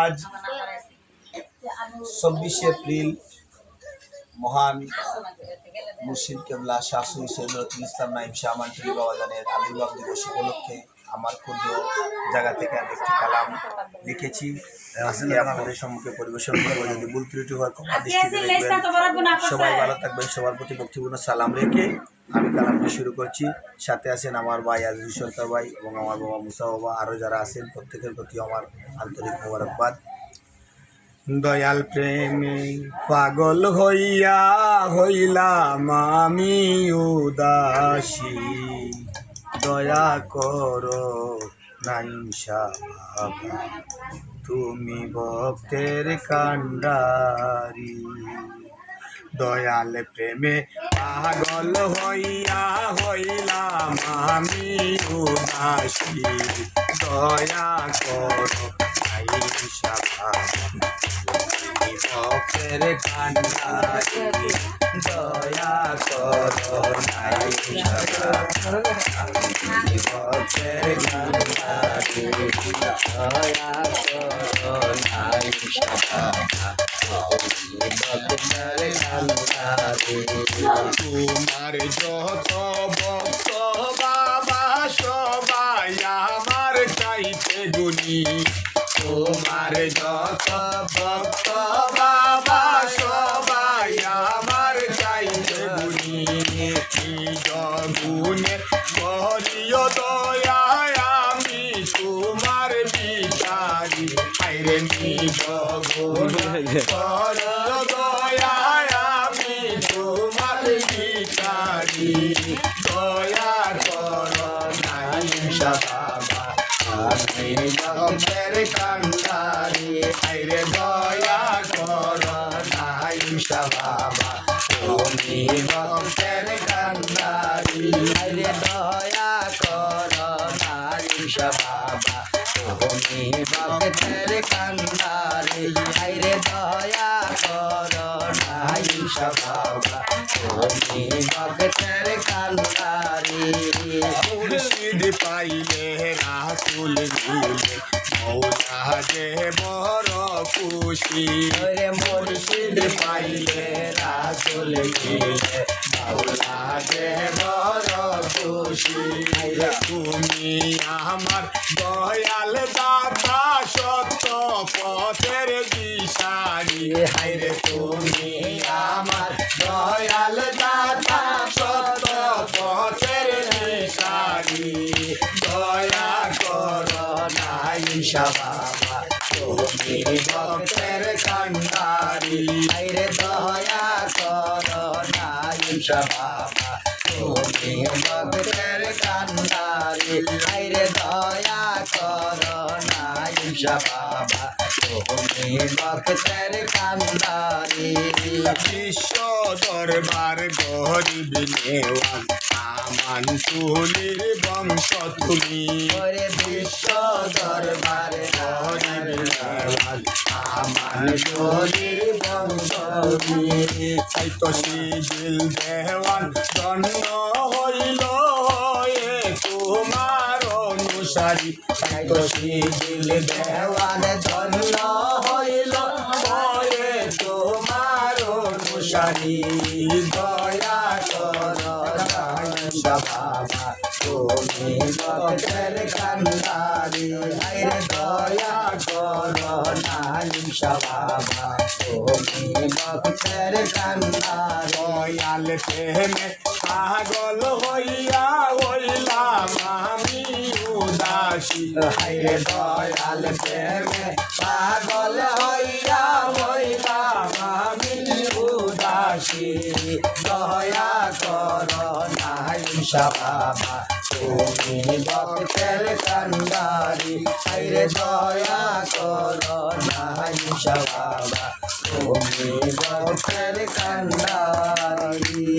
আজ চব্বিশে এপ্রিল মহান মুর্শিদ কেবলা শাসু সৈয়দুল ইসলাম নাইম শাহ মান্টুরি বাবাজানের আবির্ভাব দিবস উপলক্ষে আমার ক্ষুদ্র জায়গা থেকে আমি একটি কালাম লিখেছি। আজকে আপনাদের সম্মুখে পরিবেশন করব। যদি ভুল ত্রুটি হয় দৃষ্টিতে দেখবেন। সবাই ভালো থাকবেন সবার প্রতি ভক্তিপূর্ণ সালাম রেখে আমি কালামটি শুরু করছি। সাথে আছেন আমার ভাই আজিজুল সরকার ভাই এবং আমার বাবা মুসা বাবা। আরও যারা আছেন প্রত্যেকের প্রতি আমার আন্তরিক মোবারকবাদ। দয়াল প্রেমে পাগল হইয়া হইলাম আমি উদাসী। দয়া করো তুমি ভক্তের কান্ডারি দয়াল প্রেমে পাগল হইয়া হইলাম আমি উদাসী। দয়া করো ভক্তের কান্ডারি দয়া করো বাবা ভক্তের কান্ডারি দয়া করো বাবা তোমার যত ভক্ত বাবা, সবাই আমার চাইতে গুনি তোমার যত ভক্ত বাবা, সবাই আমার চাইতে গুনি নিজ গুণের করিও দয়া আমি তোমার বিচারি। আইরে নিজ গুণের করিও দয়া আমি তোমার বিচারি। ভক্তের কান্দারি, আইরে দয়া কর নাই বাবা। তুমি ভক্তের কান্দারি, আইরে দয়া কর নাই বাবা। তুমি ভক্তের কান্দারি, আইরে দয়া কর মুর্শিদ পাইলে রাসুল মিলে মৌলা যে বড় খুশি। রে মুর্শিদ পাইলে রাসুল মিলে মৌলা যে বড় খুশি। তুমি আমার দয়াল দাতা সত্য পথের দিশারি। হাইরে তুমি বাবা তুমি ভক্তের কান্ডারি হাইরে দয়া কর নাই বাবা তুমি ভক্তের বিশ্ব দরবার গরিব নেওয়ান আমান তুলির বংশ তুমি। ওরে বিশ্ব দরবার গরিব নেওয়ান আমান তুলির বংশ তুমি। তো শিবিল দেওয়ান জন্ম হইল এ তোমার অনুসারী। তো শিবিল দেওয়ান জন্ম দয়া কর বাবা তুমি ভক্তের কান্দারি দয়া কর নাইমসা বাবা তুমি ভক্তের কান্দার দয়াল প্রেমে পাগল হইয়া আমি উদাসী হাইরে দয়াল প্রেমে পাগল হইয়া উদাসী দয়া কর নাই বাবা তুমি ভক্তের কান্দারি আইরে দয়া কর নাই বাবা তুমি ভক্তের কান্দারি